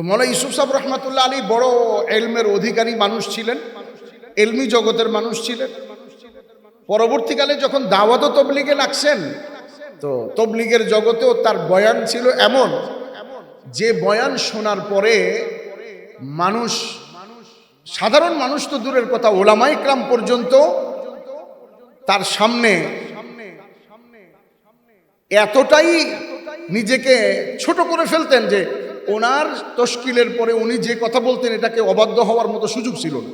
তো মৌলা ইউসুফ সাহেব রহমাতুল্লাহ আলী বড় এলমের অধিকারী মানুষ ছিলেন, এলমি জগতের মানুষ ছিলেন। পরবর্তীকালে যখন দাওয়াত তবলিগে লাগছেন, তো তবলিগের জগতেও তার বয়ান ছিল এমন, যে বয়ান শোনার পরে মানুষ, সাধারণ মানুষ তো দূরের কথা ওলামাই ক্রাম পর্যন্ত তার সামনে এতটাই নিজেকে ছোট করে ফেলতেন যে ওনার তশকিলের পরে উনি যে কথা বলতেন, এটাকে অবাধ্য হওয়ার মতো সুযোগ ছিল না।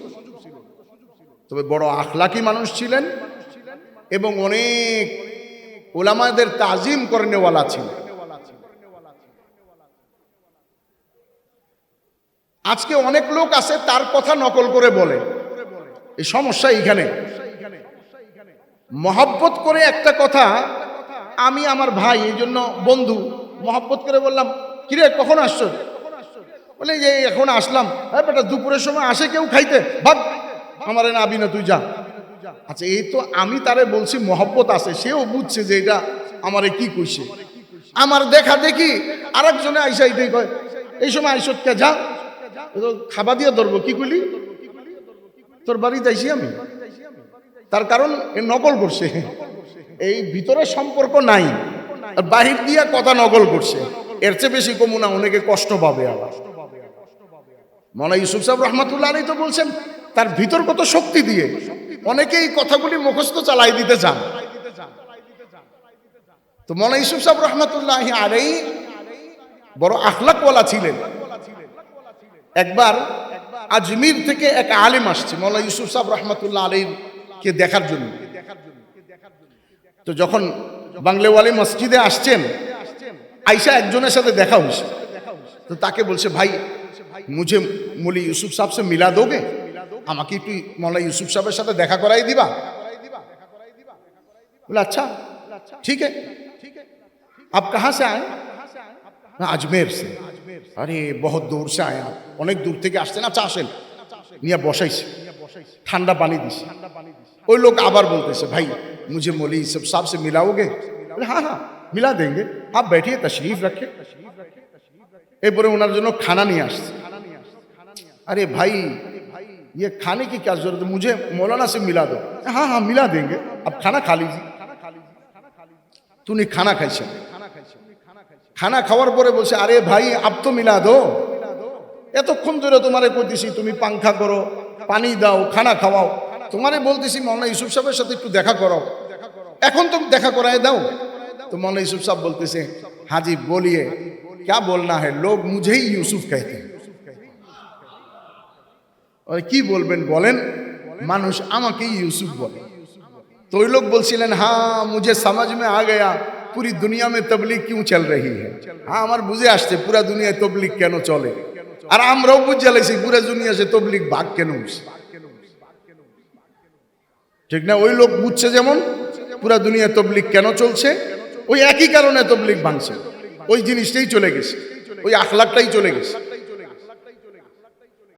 তবে বড় আখলাকি মানুষ ছিলেন এবং অনেক ওলামাদের তাজিম করে নেওয়ালা ছিলেন। আজকে অনেক লোক আছে, তার কথা নকল করে বলে। এই সমস্যা এইখানে মহাব্বত করে একটা কথা, আমি আমার ভাই, এই জন্য বন্ধু, মহাব্বত করে বললাম কিরে, কখন আসছো? বলে যে এখন আসলাম। হ্যাঁ বেটা, দুপুরের সময় আসে কেউ খাইতে? ভাব আমার না আবি না তুই যা। আচ্ছা এই তো আমি তারে বলছি, মহব্বত আছে। সেও বুঝছে যে এটা আমারে কি কইছে। আমার দেখা দেখি আর একজনে আইসা এটাই কয়, এই সময় আইসত কে যা। খাবা দিয়ে ধরবো, কি কইলি? তোর বাড়ি যাইছি আমি। তার কারণ নকল করছে। এই ভিতরে সম্পর্ক নাই বাহির দিয়া কথা নকল করছে। এর চেয়ে বেশি কমু না, অনেকে কষ্ট পাবে আবার। মৌলা ইউসুফ সাহেব রহমাতুল্লাহ আলী তো বলছেন, তার ভিতর কত শক্তি দিয়ে অনেকে এই কথাগুলি মুখস্থ চালাই দিতে চান। তো মৌলা ইউসুফ সাহেব রহমাতুল্লাহ আলাই বড় আখলাকওয়ালা ছিলেন। একবার আজমির থেকে এক আলেম আসছে মৌলা ইউসুফ সাহেব রহমাতুল্লাহ আলীকে দেখার জন্য। তো যখন বাংলাওয়ালি মসজিদে আসছেন আইসা একজনের সাথে দেখা হয়েছে তো তাকে বলছে ভাই মুঝে মৌলি ইউসুফ সাহেব সে মিলা দোগে আমাকে একটু মৌলা ইউসুফ সাহেবের সাথে দেখা করাই দিবা बोला अच्छा ठीक है आप कहाँ से आए मैं अजमेर से अरे बहुत दूर से आए आप অনেক দূর থেকে আসছেন আচ্ছা আসেন নিয়ে বসাইছে ঠান্ডা পানি দিছে ওই লোক আবার বলতেছে ভাই मुझे मौली सब साहब से मिलाओगे बोले हाँ हाँ मिला देंगे आप बैठिए तशरीफ रखे এরপরে ওনার জন্য খানা নিয়ে আসছে अरे भाई ये खाने की क्या जरूरत है मुझे मौलाना से मिला दो हाँ हाँ मिला देंगे अब खाना खा लीजिए তুমি খানা খাইছেন খানা খাওয়ার পরে বলছে আরে ভাই আপ তো মিলা দো এতক্ষণ ধরে তোমারে কইতেছি তুমি পাংখা করো পানি দাও খানা খাওয়াও তোমারে বলতেছি মৌলানা ইউসুফ সাহেবের সাথে একটু দেখা করো এখন তো দেখা করায় দাও তো मौलाना यूसुफ साहब बोलते হাজি, বলিয়ে बोलिए বলনা बोलना লোক लोग ইউসুফ ही यूसुफ कहते हैं কি বলবেন বলেন? মানুষ আমাকেই ইউসুফ বলে। তো ওই লোক বলছিলেন হ্যাঁ মুঝে समझ में आ गया पूरी दुनिया में तबलीग क्यों चल रही হ্যাঁ আমার বুঝে আসছে, পুরা দুনিয়ায় তবলিক কেন চলে? আর আমরাও বুঝে লাগছি পুরা দুনিয়া সে তবলিগ ভাগ কেন উঠছে ঠিক না? ওই লোক বুঝছে যেমন, পুরা দুনিয়া তবলিক কেন চলছে? ওই একই কারণে তবলিক ভাঙছে। ওই জিনিসটাই চলে গেছে। ওই আখলাকটাই চলে গেছে।